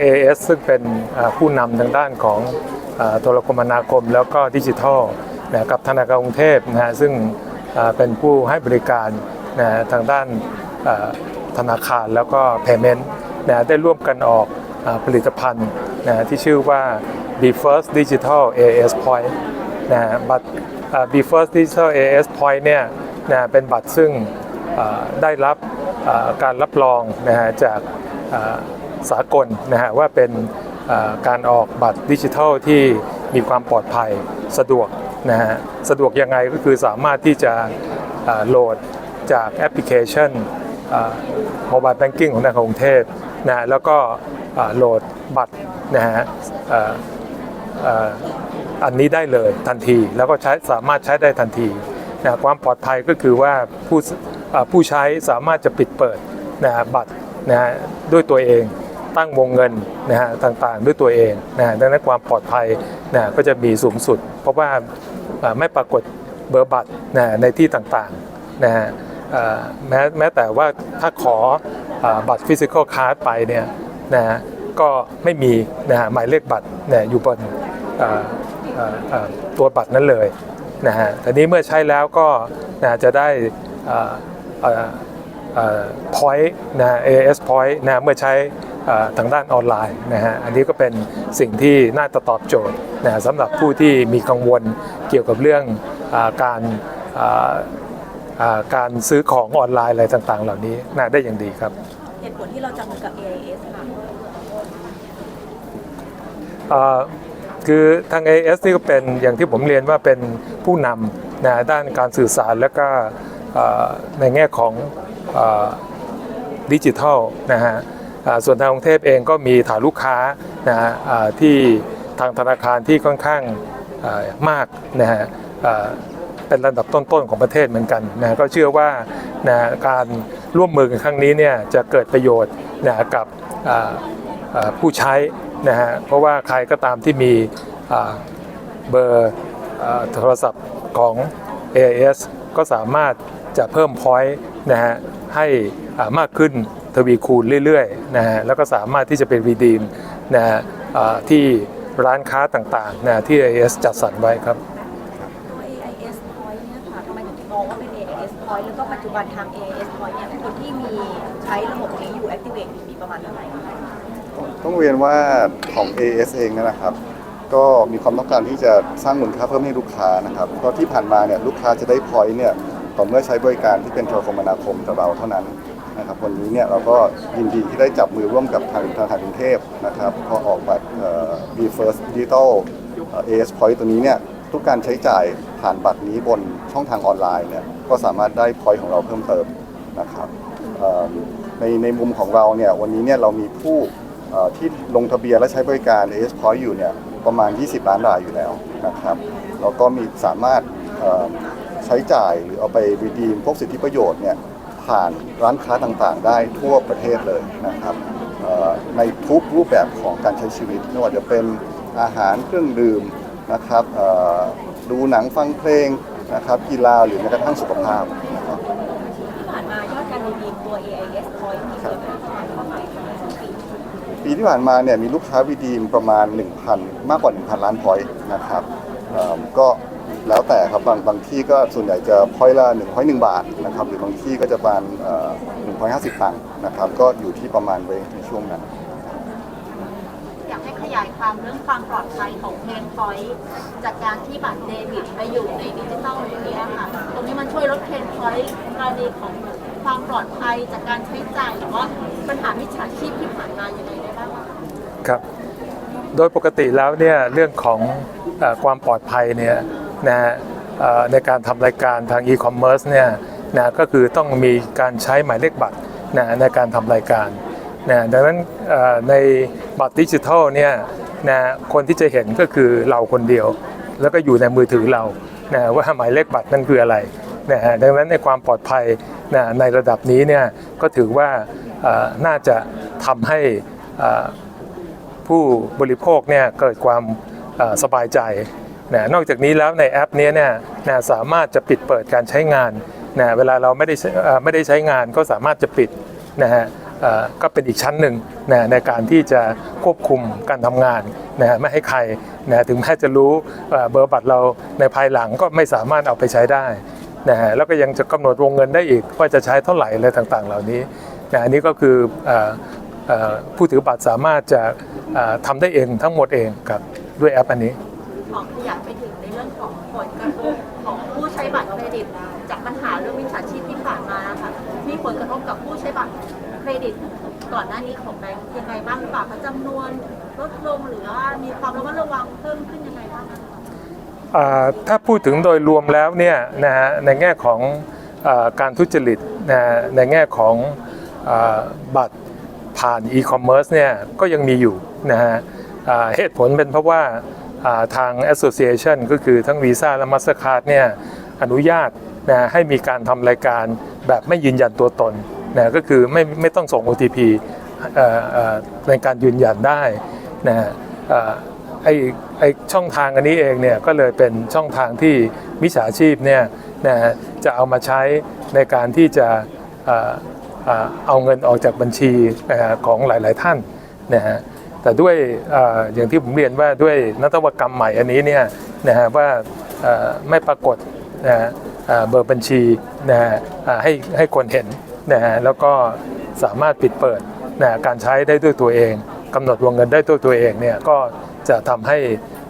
AS ซึ่งเป็นผู้นำทางด้านของโทรคมนาคมแล้วก็ดิจิทัลนะกับธนาคารกรุงเทพนะฮะซึ่งเป็นผู้ให้บริการนะทางด้านธนาคารแล้วก็ Payment นะฮะได้ร่วมกันออกอผลิตภัณฑ์นะที่ชื่อว่า Be First Digital AS Point นะฮะบัตรอ่า Be First Digital AS Point เนี่ยนะฮะเป็นบัตรซึ่งได้รับการรับรองนะฮะจาก สากลนะฮะว่าเป็นการออกบัตรดิจิทัลที่มีความปลอดภัยสะดวกนะฮะสะดวกยังไงก็คือสามารถที่จะโหลดจากแอปพลิเคชันโมบายแบงกิ้งของธนาคารกรุงเทพนะะแล้วก็โหลดบัตรนะฮะอันนี้ได้เลยทันที แล้วก็ใช้สามารถใช้ได้ทันทีนะความปลอดภัยก็คือว่าผู้ผู้ใช้สามารถจะปิดเปิดนะฮะบัตรนะฮะด้วยตัวเอง ตั้งวงเงินนะฮะต่างๆ ด้วยตัวเองนะฮะดังนั้นความปลอดภัยนะก็จะมีสูงสุด เพราะว่าไม่ปรากฏเบอร์บัตรนะในที่ต่างๆนะฮะแม้แม้แต่ว่าถ้าขออบัตรฟิสิกอลคาร์ดไปเนี่ยนะฮะก็ไม่มีนะฮะหมายเลขบัตรเนี่ยอยู่บนตัวบัตรนั้นเลยนะฮะทีนี้เมื่อใช้แล้วก็นะจะได้พอยต์นะ AS point นะเมื่อใช้ ทางด้านออนไลน์นะฮะอันนี้ก็เป็นสิ่งที่น่าจะตอบโจทย์นะสำหรับผู้ที่มีกังวลเกี่ยวกับเรื่องอาการอ่าอ่าการซื้อของออนไลน์อะไรต่างๆ เหล่านี้น่าได้อย่างดีครับเหตุผลที่เราจับมือกับ AIS ค่ะอ่าคือทาง AS นี่ก็เป็นอย่างที่ผมเรียนว่าเป็นผู้นำนะด้านการสื่อสารแล้วก็อ่าในแง่ของอาดิจิทัลนะฮะอ่า ส่วนทางกรุงเทพเองก็มีฐานลูกค้านะฮะที่ทางธนาคารที่ค่อนข้างมากนะฮะเป็นระดับต้นๆของประเทศเหมือนกันนะก็เชื่อว่านะการร่วมมือกันครั้งนี้เนี่ยจะเกิดประโยชน์นะกับผู้ใช้นะฮะเพราะว่าใครก็ตามที่มีเบอร์โทรศัพท์ของ AIS ก็สามารถจะเพิ่มพอยต์นะฮะให้มากขึ้น ทวีคูณเรื่อยๆนะฮะแล้วก็สามารถที่จะเป็นรีดีมนะฮะอ่าที่ร้านค้าต่างๆนะที่ AIS จัดสรรไว้ครับตัว AIS Point เนี่ยค่ะทำไมถึงมองว่าเป็น AIS Point แล้วก็ปัจจุบันทาง AIS Point เนี่ยคนที่มีใช้ระบบนี้อยู่ Activate มีประมาณเท่าไหร่คะต้องเรียนว่าของ AS เองเนยนะครับก็มีความต้องการที่จะสร้างมูลค่าเพิ่มให้ลูกค้านะครับ เพราะที่ผ่านมาเนี่ยลูกค้าจะได้พอยต์เนี่ยต่อเมื่อใช้บริการที่เป็นโทรคมนาคมกับเราเท่านั้น นะครับวันนี้เนี่ยเราก็ยินดีที่ได้จับมือร่วมกับทางธนาคารกรุงเทพนะครับพอออกบัตร B First Digital AS Point ตัวนี้เนี่ยทุกการใช้จ่ายผ่านบัตรนี้บนช่องทางออนไลน์เนี่ยก็สามารถได้พอยต์ของเราเพิ่มเติมนะครับในในมุมของเราเนี่ยวันนี้เนี่ยเรามีผู้ที่ลงทะเบียนและใช้บริการ AS Point อยู่เนี่ยประมาณ 20 ล้านรายอยู่แล้วนะครับแล้วก็มีสามารถใช้จ่ายหรือเอาไปรีดีมพวกสิทธิประโยชน์เนี่ย ผ่านร้านค้าต่างๆ ได้ทั่วประเทศเลยนะครับในทุกรูปแบบของการใช้ชีวิตไม่ว่าจะเป็นอาหารเครื่องดื่มนะครับดูหนังฟังเพลงนะครับกีฬาหรือแม้กระทั่งสุขภาพนะครับที่ผ่านมายอดการรีดีมตัว AIS Point มีเกิดขึ้นประมาณเท่าไหร่คะในช่วงปีที่ผ่านมาเนี่ยมีลูกค้าวีดีมประมาณ 1,000 มากกว่า 1,000 ล้านพอยต์นะครับก็ แล้วแต่ครับบางบางที่ก็ส่วนใหญ่จะพอยต์ละ1 0 1บาทนะครับหรือบางที่ก็จะประมาณเอ่อ150ตังค์นะครับก็อยู่ที่ประมาณเรนจ์ในช่วงนั้น อยากให้ขยายความเรื่องความปลอดภัยของเพนพอยต์จากการที่บัตรเดบิตไปอยู่ในดิจิตอลอย่างนี้ยค่ะตรงนี้มันช่วยลดเพนพอยต์กรณีของความปลอดภัยจากการใช้จ่ายหรือว่าปัญหามิจฉาชีพที่ผ่านมายังไงได้บ้างคะครับ โดยปกติแล้วเนี่ยเรื่องของเออความปลอดภัยเนี่ย นะในการทำรายการทางอีคอมเมิร์ซเนี่ยนะก็คือต้องมีการใช้หมายเลขบัตรนะในการทำรายการนะดังนั้นในบัตรดิจิทัลเนี่ยนะคนที่จะเห็นก็คือเราคนเดียว แล้วก็อยู่ในมือถือเรานะว่าหมายเลขบัตรนั่นคืออะไรนะฮะดังนั้นในความปลอดภัยนะในระดับนี้เนี่ยก็ถือว่าน่าจะทำให้ผู้บริโภคเนี่ยเกิดความสบายใจ นะนอกจากนี้แล้วในแอปนี้เนี่ยนะสามารถจะปิดเปิดการใช้งานนะเวลาเราไม่ได้ไม่ได้ใช้งานก็สามารถจะปิดนะฮะก็เป็นอีกชั้นหนึ่งนะในการที่จะควบคุมการทำงานนะไม่ให้ใครนะถึงแม้จะรู้เบอร์บัตรเราในภายหลังก็ไม่สามารถเอาไปใช้ได้นะฮะแล้วก็ยังจะกำหนดวงเงินได้อีกว่าจะใช้เท่าไหร่อะไรต่างๆ เหล่านี้นะอันนี้ก็คืออผู้ถือบัตรสามารถจะทำได้เองทั้งหมดเองครับด้วยแอปอันนี้ของขยายไปถึงใน กับผู้ใช้บัตรเครดิตก่อนหน้านี้ของแบงค์ยังไงบ้างหรือเปล่าคะจำนวนลดลงหรือว่ามีความระมัดระวังเพิ่มขึ้นยังไงบ้างคะถ้าพูดถึงโดยรวมแล้วเนี่ยนะฮะในแง่ของอการทุจริตนะในแง่ของอบัตรผ่านอีคอมเมิร์ซเนี่ยก็ยังมีอยู่นะฮะเหตุผลเป็นเพราะว่าอ่าทาง Association ก็คือทั้ง Visa และ Mastercard เนี่ยอนุญาตนะให้มีการทำรายการ แบบไม่ยืนยันตัวตนนะก็คือไม่ไม่ต้องส่ง OTP ในการยืนยันได้นะฮะไอ้ไอ้ช่องทางอันนี้เองเนี่ยก็เลยเป็นช่องทางที่มิจฉาชีพเนี่ยนะฮะจะเอามาใช้ในการที่จะเอาเงินออกจากบัญชีของหลาย ๆ ท่านนะฮะแต่ด้วยอย่างที่ผมเรียนว่าด้วยนวัตกรรมใหม่อันนี้เนี่ยนะฮะว่าไม่ปรากฏนะฮะ เอ่อเบอร์บัญชีนะฮะเอ่อให้ให้คนเห็นนะฮะแล้วก็สามารถปิดเปิดนะฮะการใช้ได้ด้วยตัวเองกำหนดวงเงินได้ด้วยตัวเองเนี่ยก็จะทำให้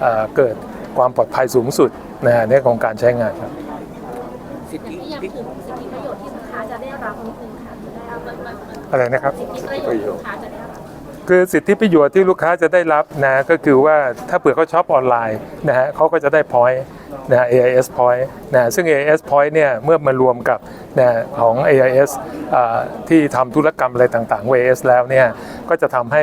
เอ่อเกิดความปลอดภัยสูงสุดนะฮะในของการใช้งานครับสิทธิอยากถึงสิทธิประโยชน์ที่ลูกค้าจะได้รับนิดนึงค่ะจะได้รับเงินเงินเงินอะไรนะครับสิทธิประโยชน์ที่ลูกค้าจะได้รับ คือสิทธิประโยชน์ที่ลูกค้าจะได้รับนะก็คือว่าถ้าเผื่อเขาช็อปออนไลน์นะฮะเขาก็จะได้ point นะ AIS point นะซึ่ง AIS point เนี่ยเมื่อมารวมกับนะของ AIS อที่ทำธุรกรรมอะไรต่างๆ AIS แล้วเนี่ยก็จะทำให้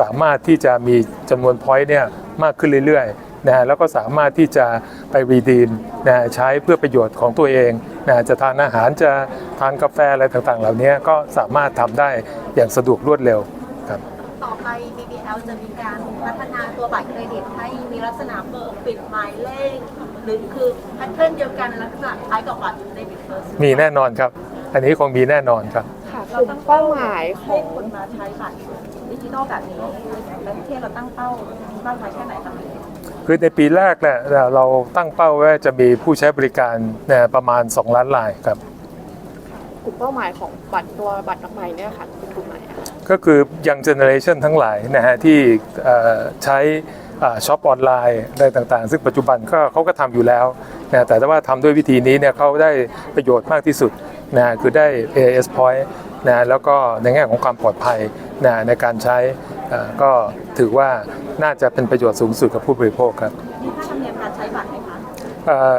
สามารถที่จะมีจำนวน point เนี่ยมากขึ้นเรื่อยๆนะแล้วก็สามารถที่จะไปรีดีมนะใช้เพื่อประโยชน์ของตัวเองนะจะทานอาหารจะทานกาแฟอะไรต่างๆ เหล่านี้ก็สามารถทำได้อย่างสะดวกรวดเร็วครับ BBL จะมีการพัฒนาตัวบัตรเครดิตให้มีลักษณะเปิดปิดหมายเลขหรือคือแพทเทิร์นเดียวกันลักษณะคล้ายกับบัตรเดบิตเฟิร์สมีแน่นอนครับ อันนี้คงมีแน่นอนครับค่ะเรากลุ่มตั้งเป้าหมายขให้องคนมาใช้บัตรดิจิทัลแบบนี้แล้วที่เราตั้งเป้ามากน้อยแค่ไหนคะคือในปีแรกเนี่ยเราตั้งเป้าไว้จะมีผู้ใช้บริการเนี่ยประมาณ 2 ล้านรายครับกลุ่มเป้าหมายของบัตรตัวบัตรใหม่เนี่ยค่ะเป็นกลุ่มไหนอะคะ ก็คือยังเจเนอเรชันทั้งหลายนะฮะที่เอ่อใช้ช็อปออนไลน์อะไรต่างๆ ซึ่งปัจจุบันก็เขาก็ทำอยู่แล้วนะแต่ว่าทำด้วยวิธีนี้เนี่ยเขาได้ประโยชน์มากที่สุดนะคือได้ AS point นะแล้วก็ในแง่ของความปลอดภัยนะในการใช้เอ่อก็ถือว่าน่าจะเป็นประโยชน์สูงสุดกับผู้บริโภคครับมีค่าธรรมเนียมการใช้บัตรไหมคะเอ่อ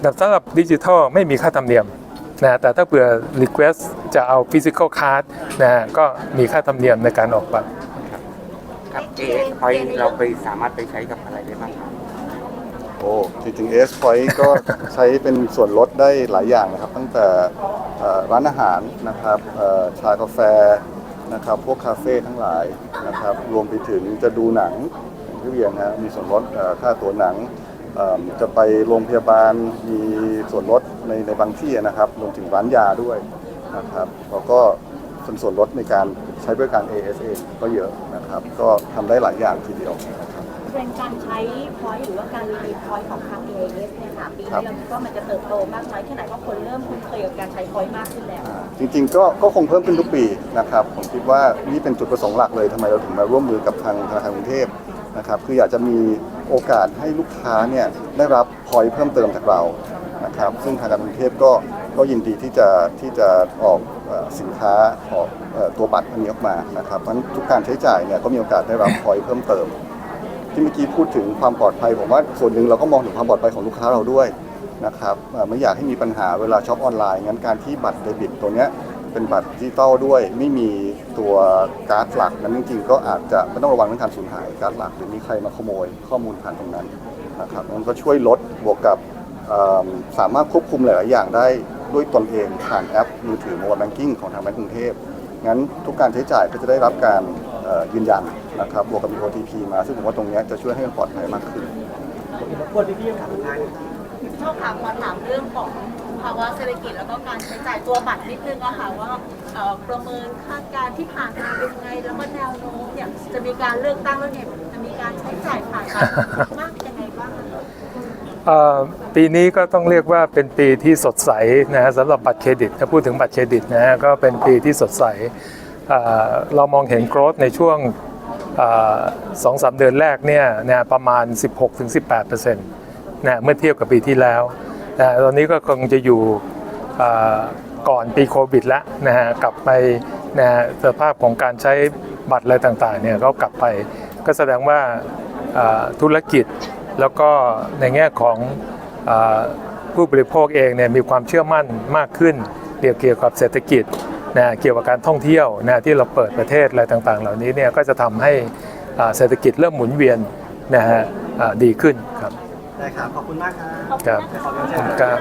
แต่สำหรับดิจิทัลไม่มีค่าธรรมเนียม นะแต่ถ้าเผื่อ Request จะเอา Physical Card นะฮะก็มีค่าธรรมเนียมในการออกบัตรกับ AS Point เราไปสามารถไปใช้กับอะไรได้บ้างครับโอ้จริงๆ S Point ก็ใช้เป็นส่วนลดได้หลายอย่างนะครับ ตั้งแต่เอ่อร้านอาหารนะครับเอ่อชากาแฟนะครับพวกคาเฟ่ทั้งหลายนะครับรวมไปถึงจะดูหนังอย่างที่เรียนนะฮะมีส่วนลดเอ่อค่าตั๋วหนังเอิ่ม จะไปโรงพยาบาลมีส่วนลดในในบางที่นะครับรวมถึงร้านยาด้วยนะครับแล้วก็ส่วนส่วนลดในการใช้บริการ AS เองก็เยอะนะครับ ก็ทำได้หลายอย่างทีเดียวนะครับเทรนด์การใช้พอยต์หรือว่าการรีดีมพอยต์ของทาง AIS เนี่ยค่ะปีครันี้บเราคิดว่ามันจะเติบโตมากน้อยแค่ไหนเพราะคนเริ่มคุ้นเคยกับการใช้พอยต์มากขึ้นแล้ว จริงๆก็ก็คงเพิ่มขึ้นทุกปีนะครับ ผมคิดว่านี่เป็นจุดประสงค์หลักเลยทำไมเราถึงมาร่วมมือกับทางธนาคารกรุงเทพ นะครับคืออยากจะมีโอกาสให้ลูกค้าเนี่ยได้รับพอยต์เพิ่มเติมจากเรานะครับซึ่งทางการกรุงเทพก็ก็ยินดีที่จะที่จะออกอสินค้าออกตัวบัตรอันนี้ออกมานะครับเพราะฉะนั้นทุกการใช้จ่ายเนี่ยก็มีโอกาสได้รับพอยต์เพิ่มเติม ที่เมื่อกี้พูดถึงความปลอดภัยผมว่าส่วนหนึ่งเราก็มองถึงความปลอดภัยของลูกค้าเราด้วยนะครับไม่อยากให้มีปัญหาเวลาช็อปออนไลน์งั้นการที่บัตรเดบิตตัวเนี้ย เป็นบัตรดิจิตอลด้วย ไม่มีตัวการ์ดหลักนั้นจริงๆก็อาจจะไม่ต้องระวังเรื่องการสูญหายการ์ดหลักหรือมีใครมาขโมยข้อมูลผ่านตรงนั้นนะครับมันก็ช่วยลดบวกกับสามารถควบคุมหลายๆอย่างได้ด้วยตนเองผ่านแอปมือถือโมบายแบงกิ้งของทางแบงก์กรุงเทพงั้นทุกการใช้จ่ายก็จะได้รับการยืนยันนะครับบวกกับมี OTP มา ซึ่งผมว่าตรงนี้จะช่วยให้มันปลอดภัยมากขึ้นช่องทาง มาถามเรื่องของภาวะเศรษฐกิจแล้วก็การใช้จ่ายตัวบัตรนิดนึงอะค่ะว่าเอ่อประเมินคาดการณ์ที่ผ่านมาเป็นยังไง แล้วก็แนวโน้มเนี่ยจะมีการเลือกตั้งแล้วเนี่ยจะมีการใช้จ่ายผ่านบัตรมากยังไงบ้างคะเอ่อปีนี้ก็ต้องเรียกว่าเป็นปีที่สดใสนะฮะสำหรับบัตรเครดิตถ้าพูดถึงบัตรเครดิตนะฮะก็เป็นปีที่สดใสเอ่อเรามองเห็นโกรธในช่วงสองสามเดือนแรกเนี่ยนะประมาณ 16-18%นะเมื่อเทียบกับปีที่แล้วนะตอนนี้ก็คงจะอยู่ก่อนปีโควิดแล้วนะฮะกลับไปนะฮะสภาพของการใช้บัตรอะไรต่างๆเนี่ยก็กลับไป ก็แสดงว่าธุรกิจแล้วก็ในแง่ของอผู้บริโภคเองเนี่ยมีความเชื่อมั่นมากขึ้นเกี่ยวเกี่ยวกับเศรษฐกิจนะเกี่ยวกับการท่องเที่ยวนะที่เราเปิดประเทศอะไรต่างๆ เหล่านี้เนี่ยก็จะทำให้เศรษฐกิจเริ่มหมุนเวียนนะฮะดีขึ้นครับ ได้ครับ ขอบคุณมากครับ ครับขอบคุณครับครับ